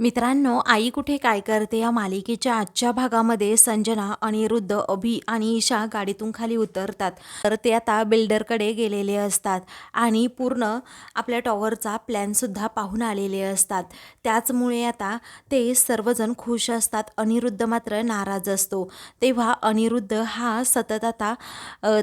मित्रांनो आई कुठे काय करते या मालिकेच्या आजच्या भागामध्ये संजना अनिरुद्ध अभि आणि ईशा गाडीतून खाली उतरतात. तर ते आता बिल्डरकडे गेलेले असतात आणि पूर्ण आपल्या टॉवरचा प्लॅनसुद्धा पाहून आलेले असतात. त्याचमुळे आता ते सर्वजण खुश असतात. अनिरुद्ध मात्र नाराज असतो. तेव्हा अनिरुद्ध हा सतत आता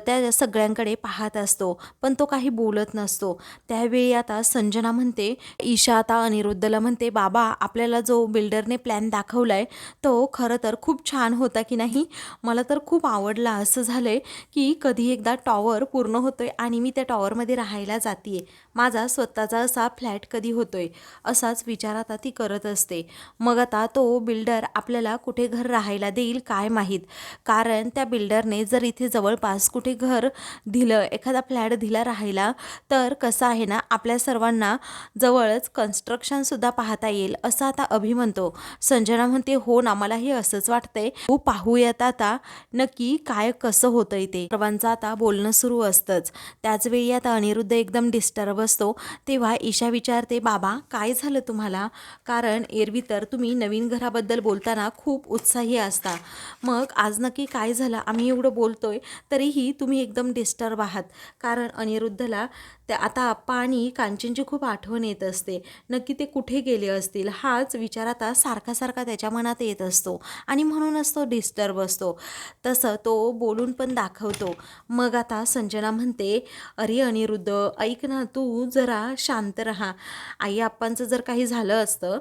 त्या सगळ्यांकडे पाहत असतो पण तो काही बोलत नसतो. त्यावेळी आता संजना म्हणते ईशा आता अनिरुद्धला म्हणते बाबा आपल्या आपल्याला जो बिल्डरने प्लॅन दाखवला आहे तो खरं तर खूप छान होता की नाही? मला तर खूप आवडला. असं झालं आहे की कधी एकदा टॉवर पूर्ण होतो आहे आणि मी त्या टॉवरमध्ये राहायला जाते आहे माझा स्वतःचा असा फ्लॅट कधी होतो आहे असाच विचार आता ती करत असते. मग आता तो बिल्डर आपल्याला कुठे घर राहायला देईल काय माहीत? कारण त्या बिल्डरने जर इथे जवळपास कुठे घर दिलं एखादा फ्लॅट दिला राहायला तर कसं आहे ना आपल्या सर्वांना जवळच कन्स्ट्रक्शनसुद्धा पाहता येईल. असं आता अभि म्हणतो संजना म्हणते हो ना मलाही असंच वाटतंय. तू पाहूयात आता नक्की काय कसं होतंय ते. सर्वांचं आता बोलणं सुरू असतंच. त्याच वेळी आता अनिरुद्ध एकदम डिस्टर्ब असतो. तेव्हा ईशा विचारते बाबा काय झालं तुम्हाला? कारण एरवी तर तुम्ही नवीन घराबद्दल बोलताना खूप उत्साही असता. मग आज नक्की काय झालं? आम्ही एवढं बोलतोय तरीही तुम्ही एकदम डिस्टर्ब आहात. कारण अनिरुद्धला त्या आता पाणी कांचनची खूप आठवण येत असते. नक्की ते कुठे गेले असतील? हा हाच विचार आता सारखा सारखा त्याच्या मनात येत असतो. आणि म्हणूनच तो डिस्टर्ब असतो. तसं तो बोलून पण दाखवतो. मग आता संजना म्हणते अरे अनिरुद्ध ऐक ना तू जरा शांत राहा. आई आप्पांचं जर काही झालं असतं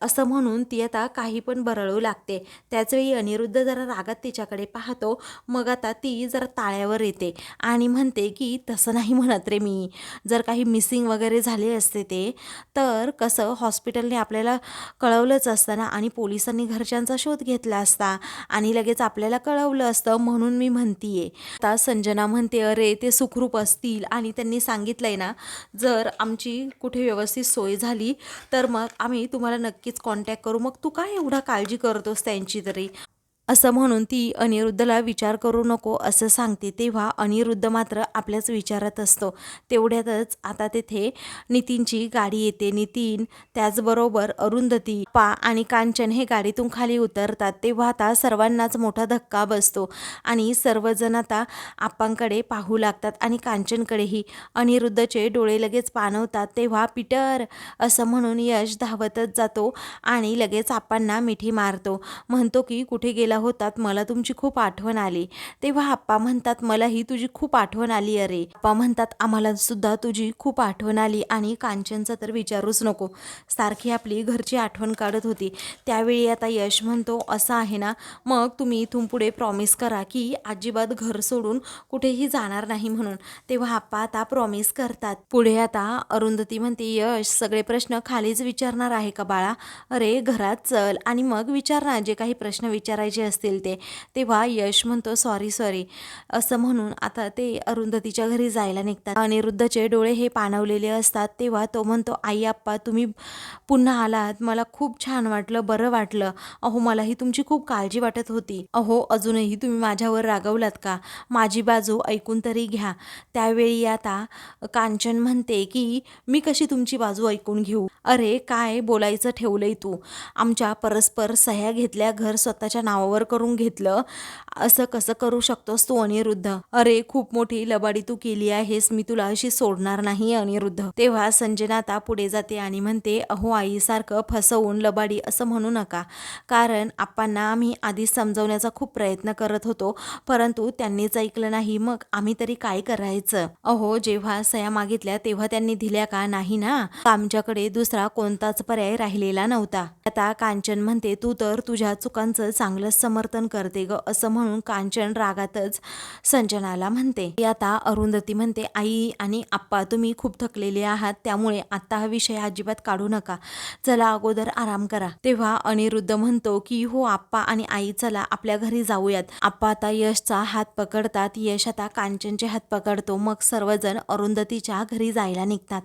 असं म्हणून ती आता काही पण बरळू लागते. त्याचवेळी अनिरुद्ध जरा रागात तिच्याकडे पाहतो. मग आता ती जरा ताळ्यावर येते आणि म्हणते की तसं नाही म्हणत रे मी. जर काही मिसिंग वगैरे झाले असते ते तर कसं हॉस्पिटलने आपल्याला कळवलंच असतं ना? आणि पोलिसांनी घरच्यांचा शोध घेतला असता आणि लगेच आपल्याला कळवलं असतं म्हणून मी म्हणतीये. आता संजना म्हणते अरे ते सुखरूप असतील. आणि त्यांनी सांगितलंय ना जर आमची कुठे व्यवस्थित सोय झाली तर मग आम्ही तुम्हाला नक्की नक्कीच कॉन्टॅक्ट करू. मग तू काय एवढा काळजी करतोस त्यांची तरी? असं म्हणून ती अनिरुद्धला विचार करू नको असं सांगते तेव्हा अनिरुद्ध मात्र आपल्याच विचारात असतो. तेवढ्यातच आता तेथे नितीनची गाडी येते. नितीन त्याचबरोबर अरुंधती पा आणि कांचन हे गाडीतून खाली उतरतात. तेव्हा आता सर्वांनाच मोठा धक्का बसतो आणि सर्वजण आता आप्पांकडे पाहू लागतात आणि कांचनकडेही अनिरुद्धचे डोळे लगेच पाणवतात तेव्हा पीटर असं म्हणून यश धावतच जातो आणि लगेच आप्पांना मिठी मारतो. म्हणतो की कुठे गेला होतात. मला तुमची खूप आठवण आली. तेव्हा आप्पा म्हणतात मलाही तुझी खूप आठवण आली अरे. आप्पा म्हणतात आम्हाला सुद्धा तुझी खूप आठवण आली आणि कांचनचं तर विचारूच नको. सारखी आपली घरची आठवण काढत होती. त्यावेळी आता यश म्हणतो असं आहे ना मग तुम्ही इथून पुढे प्रॉमिस करा की अजिबात घर सोडून कुठेही जाणार नाही म्हणून. तेव्हा आप्पा आता प्रॉमिस करतात. पुढे आता अरुंधती म्हणते यश सगळे प्रश्न खालीच विचारणार आहे का बाळा? अरे घरात चल आणि मग विचार ना जे काही प्रश्न विचारायचे असतील ते. तेव्हा यश म्हणतो सॉरी सॉरी असं म्हणून आता ते अरुंधतीच्या घरी जायला निघतात. अनिरुद्धचे डोळे हे पाणवलेले असतात. तेव्हा तो म्हणतो आई आप्पा तुम्ही पुन्हा आलात. मला खूप छान वाटलं बरं वाटलं. अहो मलाही तुमची खूप काळजी वाटत होती. अहो अजूनही तुम्ही माझ्यावर रागवलात का? माझी बाजू ऐकून तरी घ्या. त्यावेळी आता कांचन म्हणते की मी कशी तुमची बाजू ऐकून घेऊ? अरे काय बोलायचं ठेवलंय तू? आमच्या परस्पर सह्या घेतल्या घर स्वतःच्या नावावर करून घेतलं. असं कसं करू शकतोस तू अनिरुद्ध? अरे खूप मोठी लबाडी तू केली आहेस मी तुला अशी सोडणार नाही अनिरुद्ध. तेव्हा संजना आता पुढे जाते आणि म्हणते अहो आईसारखं फसवून लबाडी असं म्हणू नका. कारण आप्पांना आम्ही आधीच समजवण्याचा खूप प्रयत्न करत होतो परंतु त्यांनीच ऐकलं नाही. मग आम्ही तरी काय करायचं? अहो जेव्हा सया मागितल्या तेव्हा त्यांनी दिल्या का? नाही ना? आमच्याकडे दुसरा कोणताच पर्याय राहिलेला नव्हता. आता कांचन म्हणते तू तर तुझ्या चुकांचं चांगलंच समर्थन करते ग असं म्हणून कांचन रागातच संजनाला म्हणते. आता अरुंधती म्हणते आई आणि आप्पा तुम्ही खूप थकलेले आहात त्यामुळे आता हा विषय अजिबात काढू नका. चला अगोदर आराम करा. तेव्हा अनिरुद्ध म्हणतो की हो आप्पा आणि आई चला आपल्या घरी जाऊयात. आप्पा आता यशचा हात पकडतात यश आता कांचनचे हात पकडतो मग सर्वजण अरुंधतीच्या घरी जायला निघतात.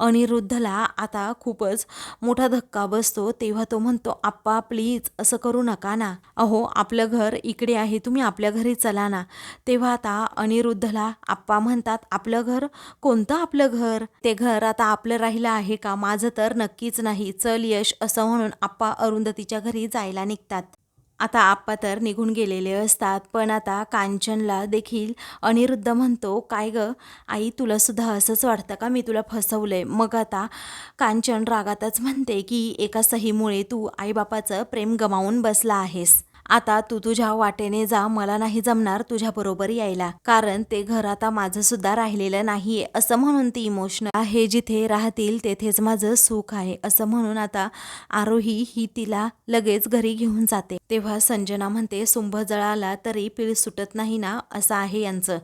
अनिरुद्धला आता खूपच मोठा धक्का बसतो तेव्हा तो म्हणतो आप्पा प्लीज असं करू नका ना. अहो अहो आपलं घर इकडे आहे तुम्ही आपल्या घरी चला ना. तेव्हा आता अनिरुद्धला आप्पा म्हणतात आपलं घर? कोणतं आपलं घर? ते घर आता आपलं राहिलं आहे का? माझं तर नक्कीच नाही. चल यश असं म्हणून आप्पा अरुंधतीच्या घरी जायला निघतात. आता आप्पा तर निघून गेलेले असतात पण आता कांचनला देखील अनिरुद्ध म्हणतो काय ग? आई तुलासुद्धा असंच वाटतं का? मी तुला फसवलं आहे मग आता कांचन रागातच म्हणते की एका सहीमुळे तू आईबापाचं प्रेम गमावून बसला आहेस. आता तू तुझ्या वाटेने जा मला नाही जमणार तुझ्याबरोबर यायला. कारण ते घर आता माझं सुद्धा राहिलेलं नाहीये असं म्हणून ती इमोशनल आहे जिथे राहतील तेथेच माझं सुख आहे असं म्हणून आता आरोही ही तिला लगेच घरी घेऊन जाते. तेव्हा संजना म्हणते सुंभ जळाला तरी पीळ सुटत नाही ना असं आहे यांचं.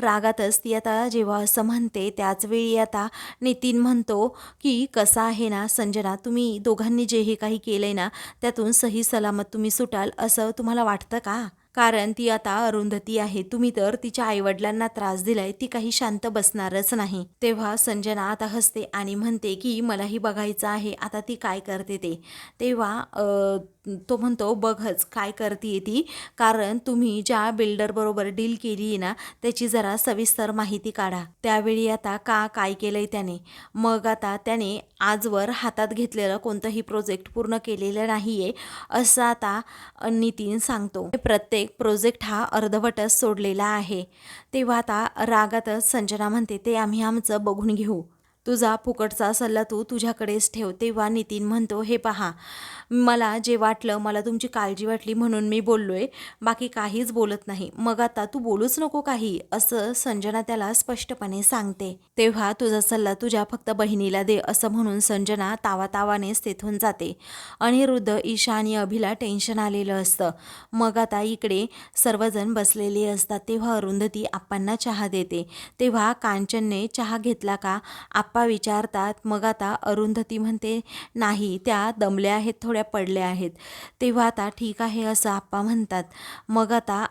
रागातच ती आता जेव्हा असं म्हणते त्याचवेळी आता नितीन म्हणतो की कसं आहे ना संजना तुम्ही दोघांनी जे हे काही केलंय ना त्यातून सही सलामत तुम्ही सुटाल असं असं तुम्हाला वाटतं का? कारण ती आता अरुंधती आहे. तुम्ही तर तिच्या आईवडिलांना त्रास दिलाय ती काही शांत बसणारच नाही. तेव्हा संजना आता हसते आणि म्हणते की मलाही बघायचं आहे आता ती काय करते ते? तेव्हा तो म्हणतो बघच काय करते ती? कारण तुम्ही ज्या बिल्डरबरोबर डील केली आहे ना त्याची जरा सविस्तर माहिती काढा. त्यावेळी आता का काय केलंय त्याने? मग आता त्याने आजवर हातात घेतलेलं कोणतंही प्रोजेक्ट पूर्ण केलेलं नाही आहे असं आता नितीन सांगतो. प्रत्येक प्रोजेक्ट हा अर्धवटच सोडलेला आहे. तेव्हा आता रागातच संजना म्हणते ते आम्ही आमचं बघून घेऊ. तुझा फुकटचा सल्ला तू तुझ्याकडेच ठेव तेव्हा नितीन म्हणतो हे पहा मला जे वाटलं मला तुमची काळजी वाटली म्हणून मी बोललो आहे बाकी काहीच बोलत नाही. मग आता तू बोलूच नको काही असं संजना त्याला स्पष्टपणे सांगते. तेव्हा तुझा सल्ला तुझ्या फक्त बहिणीला दे असं म्हणून संजना तावातावानेच तेथून जाते. अनिरुद्ध ईशा आणि अभिला टेन्शन आलेलं असतं. मग आता इकडे सर्वजण बसलेले असतात तेव्हा अरुंधती आप्पांना चहा देते. तेव्हा कांचनने चहा घेतला का आप्पा विचारतात मग आता अरुंधती म्हणते नाही त्या दमल्या आहेत थोड्या पडल्या आहेत. तेव्हा आता ठीक आहे असं आप्पा म्हणतात. मग आता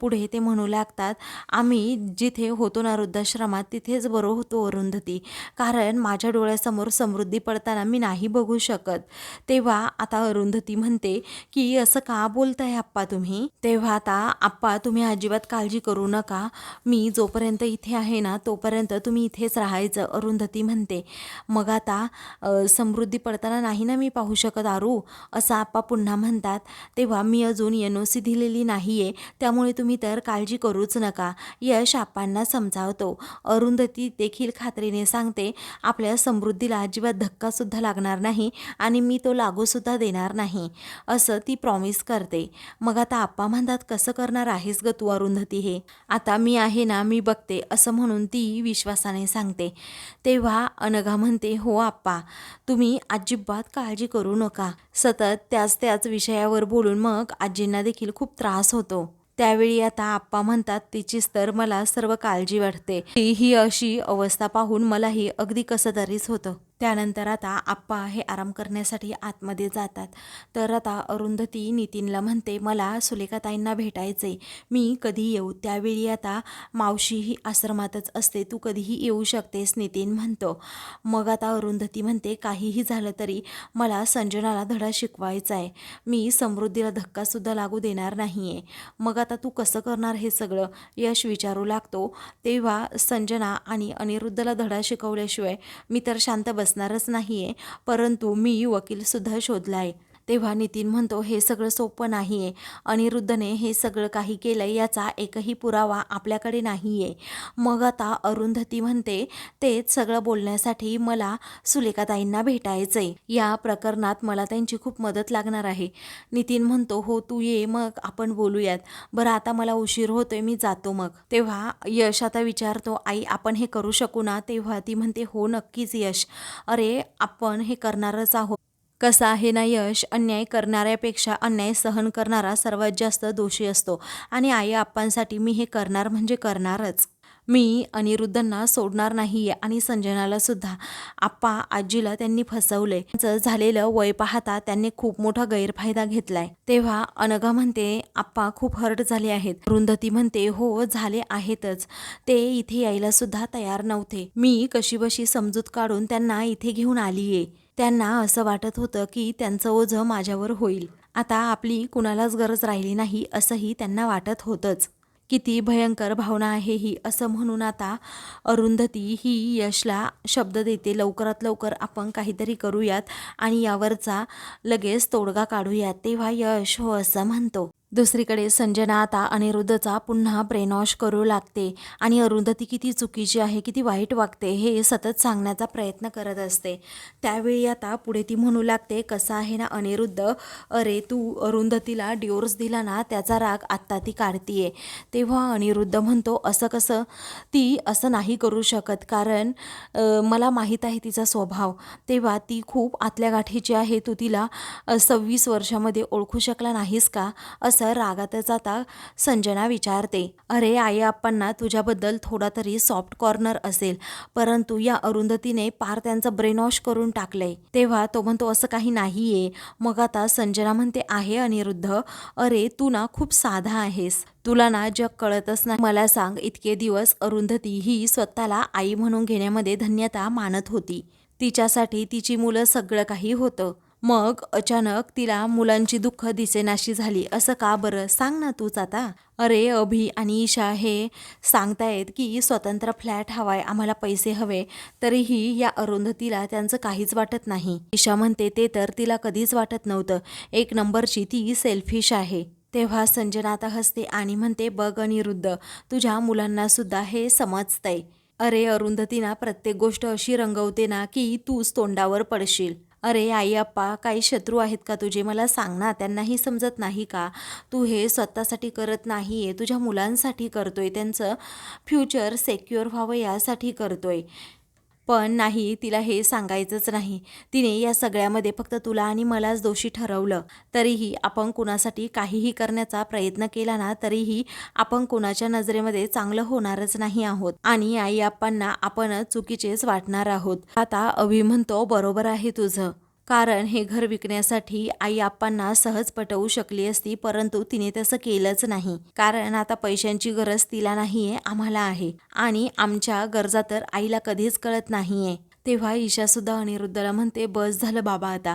पुढे ते म्हणू लागतात आम्ही जिथे होतो ना वृद्धाश्रमात तिथेच बरं होतो अरुंधती. कारण माझ्या डोळ्यासमोर समृद्धी पडताना मी नाही बघू शकत. तेव्हा आता अरुंधती म्हणते की असं का बोलताय आप्पा तुम्ही? तेव्हा आता आप्पा तुम्ही अजिबात काळजी करू नका. मी जोपर्यंत इथे आहे ना तोपर्यंत तुम्ही इथेच राहायचं. अरुंधती म्हणते मग आता समृद्धी पडताना नाही ना मी पाहू शकत आरू? असं आप्पा पुन्हा म्हणतात. तेव्हा मी अजून एन ओ सी दिलेली नाही आहे त्यामुळे तुम्ही तर काळजी करूच नका यश आप्पांना समजावतो. अरुंधती देखील खात्रीने सांगते आपल्या समृद्धीला अजिबात धक्कासुद्धा लागणार नाही आणि मी तो लागूसुद्धा देणार नाही. असं ती प्रॉमिस करते. मग आता आप्पा म्हणतात कसं करणार आहेस ग तू अरुंधती हे? आता मी आहे ना मी बघते असं म्हणून ती विश्वासाने सांगते. तेव्हा अनघा म्हणते हो आप्पा तुम्ही अजिबात काळजी करू नका. सतत त्याच त्याच विषयावर बोलून मग आजींना देखील खूप त्रास होतो. त्यावेळी आता आप्पा म्हणतात तिचीच तर मला सर्व काळजी वाटते ही ही अशी अवस्था पाहून मलाही अगदी कसं तरीच होतं. त्यानंतर आता आप्पा हे आराम करण्यासाठी आतमध्ये जातात. तर आता अरुंधती नितीनला म्हणते मला सुलेखाताईंना भेटायचे मी कधी येऊ? त्यावेळी आता मावशी ही आश्रमातच असते. तू कधीही येऊ शकतेस नितीन म्हणतो. मग आता अरुंधती म्हणते काहीही झालं तरी मला संजनाला धडा शिकवायचा आहे मी समृद्धीला धक्कासुद्धा लागू देणार नाही आहे मग आता तू कसं करणार हे सगळं? यश विचारू लागतो. तेव्हा संजना आणि अनिरुद्धला धडा शिकवल्याशिवाय मी तर शांत बसणारच नाही आहे परंतु मी वकीलसुद्धा शोधला आहे तेव्हा नितीन म्हणतो हे सगळं सोपं नाही आहे अनिरुद्धने हे सगळं काही केलं याचा एकही पुरावा आपल्याकडे नाही आहे मग आता अरुंधती म्हणते तेच सगळं बोलण्यासाठी मला सुलेखाताईंना भेटायचं आहे या प्रकरणात मला त्यांची खूप मदत लागणार आहे. नितीन म्हणतो हो तू ये मग आपण बोलूयात. बरं आता मला उशीर होतोय मी जातो मग. तेव्हा यश आता विचारतो आई आपण हे करू शकू ना? तेव्हा ती म्हणते हो नक्कीच यश. अरे आपण हे करणारच आहोत. कसा आहे ना यश? अन्याय करणाऱ्यापेक्षा अन्याय सहन करणारा सर्वात जास्त दोषी असतो. आणि आई आप्पांसाठी मी हे करणार म्हणजे करणारच. मी अनिरुद्धांना सोडणार नाही आहे आणि संजनाला सुद्धा. आप्पा आजीला त्यांनी फसवले. झालेलं वय पाहता त्यांनी खूप मोठा गैरफायदा घेतलाय. तेव्हा अनघा म्हणते आप्पा खूप हर्ट झाले आहेत. रुंधती म्हणते हो झाले आहेतच. ते इथे यायला सुद्धा तयार नव्हते. मी कशीबशी समजूत काढून त्यांना इथे घेऊन आलीये. त्यांना असं वाटत होतं की त्यांचं ओझं माझ्यावर होईल. आता आपली कुणालाच गरज राहिली नाही असंही त्यांना वाटत होतंच. किती भयंकर भावना आहे ही असं म्हणून आता अरुंधती ही यशला शब्द देते लवकरात लवकर आपण काहीतरी करूयात आणि यावरचा लगेच तोडगा काढूयात. तेव्हा यश हो असं म्हणतो. दुसरीकडे संजना आता अनिरुद्धचा पुन्हा ब्रेनॉश करू लागते. आणि अरुंधती किती चुकीची आहे किती वाईट वागते हे सतत सांगण्याचा प्रयत्न करत असते. त्यावेळी आता पुढे ती म्हणू लागते कसं आहे ना अनिरुद्ध? अरे तू अरुंधतीला डिओर्स दिला ना त्याचा राग आत्ता ती काढतीये. तेव्हा अनिरुद्ध म्हणतो असं कसं? ती असं नाही करू शकत कारण मला माहीत आहे तिचा स्वभाव. तेव्हा ती खूप आतल्या गाठीची आहे तू तिला सव्वीस वर्षामध्ये ओळखू शकला नाहीस का? असं रागातच आता संजना विचारते अरे आई आप्पांना तुझ्याबद्दल थोडा तरी सॉफ्ट कॉर्नर असेल परंतु या अरुंधतीने पार त्यांचं ब्रेन वॉश करून टाकलंय. तेव्हा तो म्हणतो असं काही नाहीये. मग आता संजना म्हणते आहे अनिरुद्ध अरे तू ना खूप साधा आहेस तुला ना जग कळतच नाही. मला सांग इतके दिवस अरुंधती ही स्वतःला आई म्हणून घेण्यामध्ये धन्यता मानत होती. तिच्यासाठी तिची मुलं सगळं काही होतं. मग अचानक तिला मुलांची दुःख दिसेनाशी झाली. असं का बरं? सांग ना तूच आता. अरे अभि आणि ईशा हे सांगतायत की स्वतंत्र फ्लॅट हवाय आम्हाला पैसे हवे. तरीही या अरुंधतीला त्यांचं काहीच वाटत नाही. ईशा म्हणते ते तर तिला कधीच वाटत नव्हतं. एक नंबरची ती सेल्फिश आहे. तेव्हा संजना आता हसते आणि म्हणते बघ अनिरुद्ध तुझ्या मुलांना सुद्धा हे समजतंय. अरे अरुंधतीना प्रत्येक गोष्ट अशी रंगवते ना की तूच तोंडावर पडशील. अरे आई अप्पा काही शत्रू आहेत का तुझे? मला सांग ना त्यांनाही समजत नाही का? तू हे स्वतःसाठी करत नाही आहे तुझ्या मुलांसाठी करतोय त्यांचं फ्युचर सेक्युअर व्हावं यासाठी करतोय. पण नाही तिला हे सांगायचंच नाही. तिने या सगळ्यामध्ये फक्त तुला आणि मलाच दोषी ठरवलं. तरीही आपण कुणासाठी काहीही करण्याचा प्रयत्न केला ना तरीही आपण कोणाच्या नजरेमध्ये चांगलं होणारच नाही आहोत. आणि आई आप्पांना आपणच चुकीचेच वाटणार आहोत. आता अभि म्हणतो बरोबर आहे तुझं. कारण हे घर विकण्यासाठी आई आप्पांना सहज पटवू शकली असती परंतु तिने तसं केलंच नाही. कारण आता पैशांची गरज तिला नाहीये आम्हाला आहे. आणि आमच्या गरजा तर आईला कधीच कळत नाहीये. तेव्हा ईशासुद्धा अनिरुद्धला म्हणते बस झालं बाबा आता.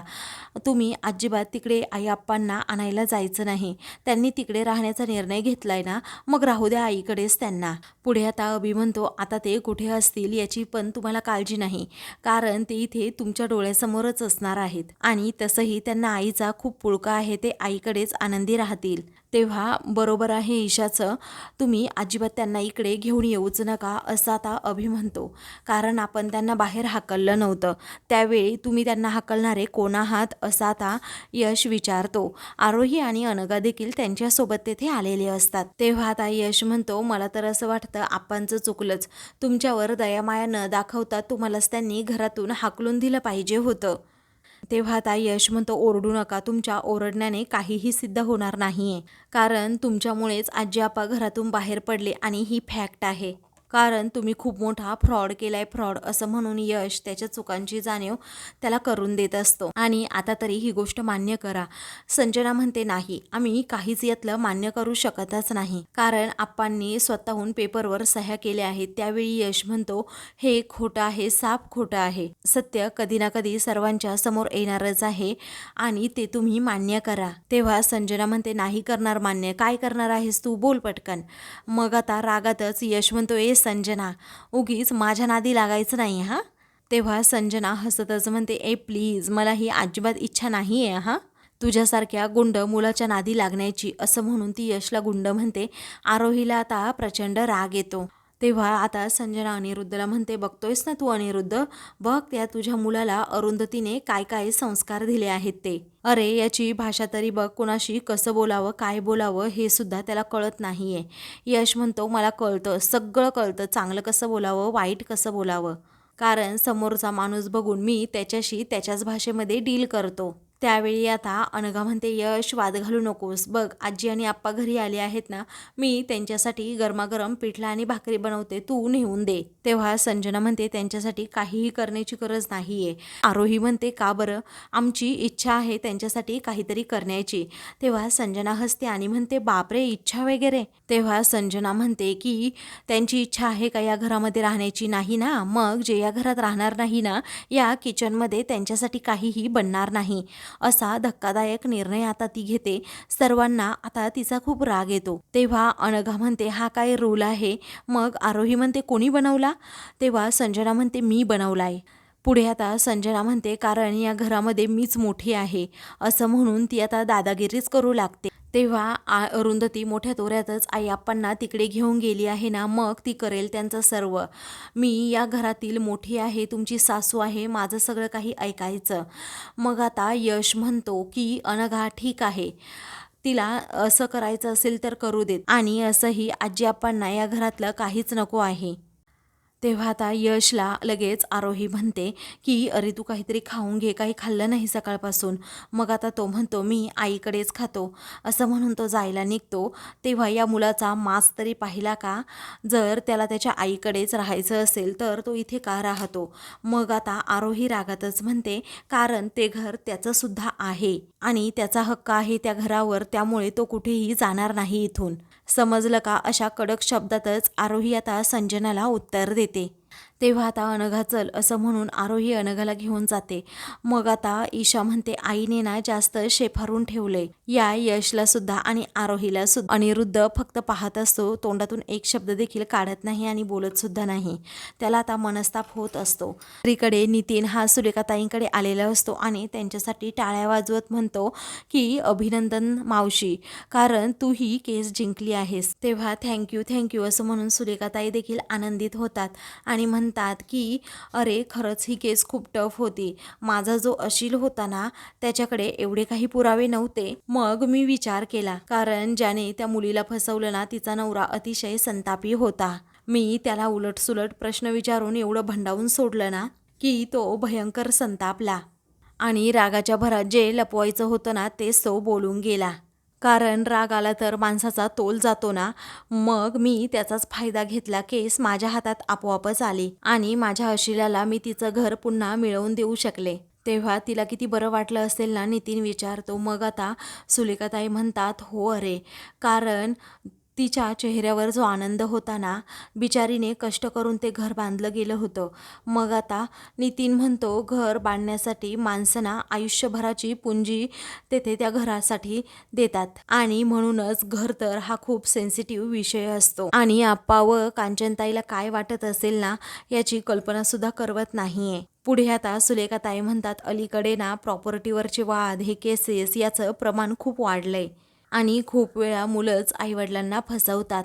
तुम्ही अजिबात तिकडे आई आप्पांना आणायला जायचं नाही. त्यांनी तिकडे राहण्याचा निर्णय घेतलाय ना मग राहू द्या आईकडेच त्यांना. पुढे आता अभि म्हणतो आता ते कुठे असतील याची पण तुम्हाला काळजी नाही. कारण ते इथे तुमच्या डोळ्यासमोरच असणार आहेत. आणि तसंही त्यांना आईचा खूप पुळका आहे ते आईकडेच आनंदी राहतील. तेव्हा बरोबर आहे ईशाचं. तुम्ही अजिबात त्यांना इकडे घेऊन येऊच नका असं आता अभि म्हणतो. कारण आपण त्यांना बाहेर हाकललं नव्हतं. त्यावेळी तुम्ही त्यांना हाकलणारे कोण आहात असा आता यश विचारतो. आरोही आणि अनगा देखील त्यांच्यासोबत तेथे आलेले असतात. तेव्हा आता यश म्हणतो मला तर असं वाटतं आपणचं चुकलंच. तुमच्यावर दयामाया न दाखवता तुम्हालाच त्यांनी घरातून हाकलून दिलं पाहिजे होतं. तेव्हा आता यश म्हणतो ओरडू नका तुमच्या ओरडण्याने काहीही सिद्ध होणार नाहीये. कारण तुमच्यामुळेच आजी आपा घरातून बाहेर पडले आणि ही फॅक्ट आहे. कारण तुम्ही खूप मोठा फ्रॉड केलाय फ्रॉड असं म्हणून यश त्याच्या चुकांची जाणीव त्याला करून देत असतो. आणि आता तरी ही गोष्ट मान्य करा. संजना म्हणते नाही आम्ही काहीच यातलं मान्य करू शकतच नाही. कारण आप्पांनी स्वतःहून पेपरवर सह्या केल्या आहेत. त्यावेळी यश म्हणतो हे खोटं आहे साप खोटं आहे. सत्य कधी ना कधी सर्वांच्या समोर येणारच आहे आणि ते तुम्ही मान्य करा. तेव्हा संजना म्हणते नाही करणार मान्य. काय करणार आहेस तू? बोल पटकन. मग आता रागातच यश म्हणतो ए संजना. उगीच माझ्या नादी लागायचं नाही हां? तेव्हा संजना हसतच म्हणते ए प्लीज मला ही अजिबात इच्छा नाही आहे हां? तुझ्यासारख्या गुंड मुलाच्या नादी लागण्याची असं म्हणून ती यशला गुंड म्हणते. आरोहीला आता प्रचंड राग येतो. तेव्हा आता संजना अनिरुद्धला म्हणते बघतोयस ना तू अनिरुद्ध? बघ त्या तुझ्या मुलाला अरुंधतीने काय काय संस्कार दिले आहेत ते. अरे याची भाषा तरी बघ कोणाशी कसं बोलावं काय बोलावं हे सुद्धा त्याला कळत नाहीये. यश म्हणतो मला कळतं सगळं कळतं चांगलं कसं बोलावं वाईट कसं बोलावं. कारण समोरचा माणूस बघून मी त्याच्याशी त्याच्याच भाषेमध्ये डील करतो. त्यावेळी आता अनघा म्हणते यश वाद घालू नकोस. बघ आजी आणि आप्पा घरी आले आहेत ना मी त्यांच्यासाठी गरमागरम पिठला आणि भाकरी बनवते. तू नेऊन दे. तेव्हा संजना म्हणते त्यांच्यासाठी काहीही करण्याची गरज नाही आहे आरोही म्हणते का बरं? आमची इच्छा आहे त्यांच्यासाठी काहीतरी करण्याची. तेव्हा संजना हसते आणि म्हणते बापरे इच्छा वगैरे. तेव्हा संजना म्हणते की त्यांची इच्छा आहे का या घरामध्ये राहण्याची? नाही ना. मग जे या घरात राहणार नाही ना या किचनमध्ये त्यांच्यासाठी काहीही बनणार नाही. असा धक्कादायक निर्णय आता ती घेते. सर्वांना आता तिचा खूप राग येतो. तेव्हा अनघा म्हणते हा काय रूल आहे? मग आरोही म्हणते कोणी बनवला? तेव्हा संजना म्हणते मी बनवला आहे पुढे आता संजना म्हणते कारण या घरामध्ये मीच मोठी आहे. असं म्हणून ती आता दादागिरीच करू लागते. तेव्हा आ अरुंधती मोठ्या तोऱ्यातच आई आप्पांना तिकडे घेऊन गेली आहे ना मग ती करेल त्यांचं सर्व. मी या घरातील मोठी आहे तुमची सासू आहे माझं सगळं काही ऐकायचं. मग आता यश म्हणतो की अनघा ठीक आहे. तिला असं करायचं असेल तर करू देत. आणि असंही आजी आप्पांना या घरातलं काहीच नको आहे. तेव्हा आता यशला लगेच आरोही म्हणते की अरे तू काहीतरी खाऊन घे. काही खाल्लं नाही सकाळपासून. मग आता तो म्हणतो मी आईकडेच खातो. असं म्हणून तो जायला निघतो. तेव्हा या मुलाचा मास तरी पाहिला का? जर त्याला त्याच्या आईकडेच राहायचं असेल तर तो इथे का राहतो? मग आता आरोही रागातच म्हणते कारण ते घर त्याचंसुद्धा आहे आणि त्याचा हक्क आहे त्या घरावर. त्यामुळे तो कुठेही जाणार नाही इथून. समजलं का अशा कडक शब्दातच आरोही आता संजनाला उत्तर देते. तेव्हा आता अनघा चल असं म्हणून आरोही अनघाला घेऊन जाते. मग आता ईशा म्हणते आईने ना जास्त शेफारून ठेवले या यशला सुद्धा आणि आरोहीला सुद्धा. अनिरुद्ध फक्त पाहत असतो तोंडातून एक शब्द देखील काढत नाही आणि बोलत सुद्धा नाही. त्याला आता मनस्ताप होत असतो. दुसरीकडे नितीन हा सुरेखाताईंकडे आलेला असतो आणि त्यांच्यासाठी टाळ्या वाजवत म्हणतो की अभिनंदन मावशी कारण तू ही केस जिंकली आहेस. तेव्हा थँक्यू थँक्यू असं म्हणून सुरेखाताई देखील आनंदित होतात आणि म्हणतात म्हणतात की अरे खरंच ही केस खूप टफ होती. माझा जो अशील होता ना त्याच्याकडे एवढे काही पुरावे नव्हते. मग मी विचार केला कारण ज्याने त्या मुलीला फसवलं ना तिचा नवरा अतिशय संतापी होता. मी त्याला उलटसुलट प्रश्न विचारून एवढं भंडावून सोडलं ना की तो भयंकर संतापला. आणि रागाच्या भरात जे लपवायचं होतं ना तेच तो बोलून गेला. कारण राग आला तर माणसाचा तोल जातो ना. मग मी त्याचाच फायदा घेतला केस माझ्या हातात आपोआपच आली आणि माझ्या अशिलाला मी तिचं घर पुन्हा मिळवून देऊ शकले. तेव्हा तिला किती बरं वाटलं असेल ना नितीन विचारतो. मग आता सुलेखाताई म्हणतात हो अरे. कारण तिच्या चेहऱ्यावर जो आनंद होता ना बिचारीने कष्ट करून ते घर बांधलं गेलं होतं. मग आता नितीन म्हणतो घर बांधण्यासाठी माणसं ना आयुष्यभराची पुंजी तेथे त्या घरासाठी देतात. आणि म्हणूनच घर तर हा खूप सेन्सिटिव्ह विषय असतो. आणि आप्पा व कांचनताईला काय वाटत असेल ना याची कल्पना सुद्धा करवत नाहीये. पुढे आता सुलेखाताई म्हणतात अलीकडे ना प्रॉपर्टीवरचे वाद हे केसेस याचं प्रमाण खूप वाढलंय. आणि खूप वेळा मुलंच आईवडिलांना फसवतात.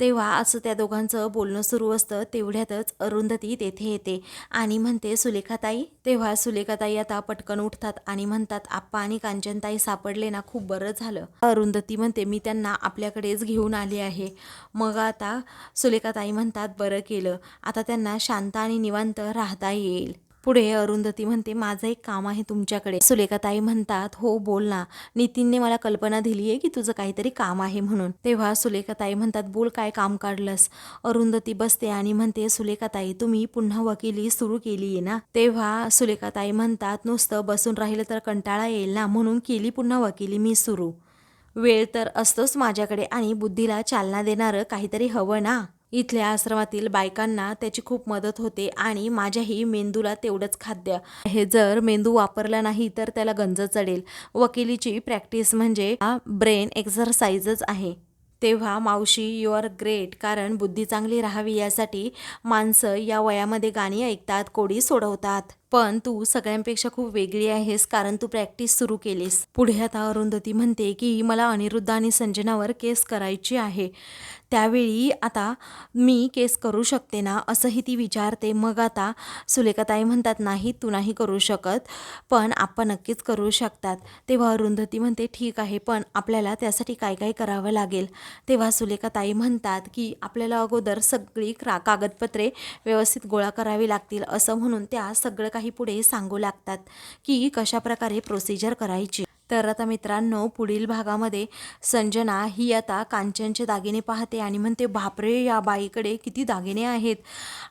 तेव्हा असं त्या दोघांचं बोलणं सुरू असतं. तेवढ्यातच अरुंधती तेथे येते आणि म्हणते सुलेखाताई तेव्हा सुलेखाताई आता पटकन उठतात आणि म्हणतात आप्पा आणि कांचनताई सापडले ना खूप बरं झालं. अरुंधती म्हणते मी त्यांना आपल्याकडेच घेऊन आले आहे. मग आता सुलेखाताई म्हणतात बरं केलं. आता त्यांना शांत आणि निवांत राहता येईल. पुढे अरुंधती म्हणते माझं एक काम आहे तुमच्याकडे. सुलेखाताई म्हणतात हो बोल ना. नितीनने मला कल्पना दिली आहे की तुझं काहीतरी काम आहे म्हणून. तेव्हा सुलेखाताई म्हणतात बोल काय काम काढलंस? अरुंधती बसते आणि म्हणते सुलेखाताई तुम्ही पुन्हा वकिली सुरू केली आहे ना? तेव्हा सुलेखाताई म्हणतात नुसतं बसून राहिलं तर कंटाळा येईल ना? म्हणून केली पुन्हा वकिली मी सुरू. वेळ तर असतोच माझ्याकडे आणि बुद्धीला चालना देणारं काहीतरी हवं ना? इथल्या आश्रमातील बायकांना त्याची खूप मदत होते आणि माझ्याही मेंदूला तेवढंच खाद्य. हे जर मेंदू वापरला नाही तर त्याला गंज चढेल. वकिलीची प्रॅक्टिस म्हणजे हा ब्रेन एक्झरसाइजच आहे. तेव्हा मावशी यू आर ग्रेट कारण बुद्धी चांगली राहावी यासाठी माणसं या वयामध्ये गाणी ऐकतात कोडी सोडवतात. पण तू सगळ्यांपेक्षा खूप वेगळी आहेस कारण तू प्रॅक्टिस सुरू केलीस. पुढे आता अरुंधती म्हणते की मला अनिरुद्ध आणि संजनावर केस करायची आहे. त्यावेळी आता मी केस करू शकते ना असंही ती विचारते. मग आता सुलेखाताई म्हणतात नाही तू नाही करू शकत. पण आपण नक्कीच करू शकतात. तेव्हा अरुंधती म्हणते ठीक आहे पण आपल्याला त्यासाठी काय काय करावं लागेल? तेव्हा सुलेखाताई म्हणतात की आपल्याला अगोदर सगळी क्रा कागदपत्रे व्यवस्थित गोळा करावी लागतील. असं म्हणून त्या सगळं काही पुढे सांगू लागतात की कशाप्रकारे प्रोसिजर करायची. तर आता मित्रांनो पुढील भागामध्ये संजना ही आता कांचनचे दागिने पाहते आणि म्हणते बापरे या बाईकडे किती दागिने आहेत.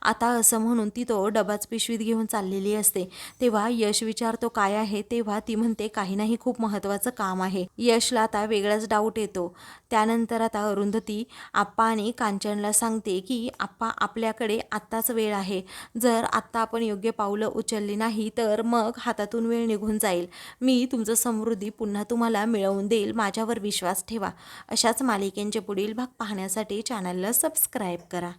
आता असं म्हणून ती तो डबाच पिशवीत घेऊन चाललेली असते. तेव्हा यश विचारतो काय आहे? तेव्हा ती म्हणते काही नाही खूप महत्त्वाचं काम आहे. यशला आता वेगळाच डाऊट येतो. त्यानंतर आता अरुंधती आप्पा आणि कांचनला सांगते की आप्पा आपल्याकडे आत्ताच वेळ आहे. जर आत्ता आपण योग्य पावलं उचलली नाही तर मग हातातून वेळ निघून जाईल. मी तुमचं समृद्धी पुन्हा तुम्हाला मिळवून देईल. माझ्यावर विश्वास ठेवा. अशाच मालिकेंचे पुढील भाग पाहण्यासाठी चॅनलला सबस्क्राईब करा.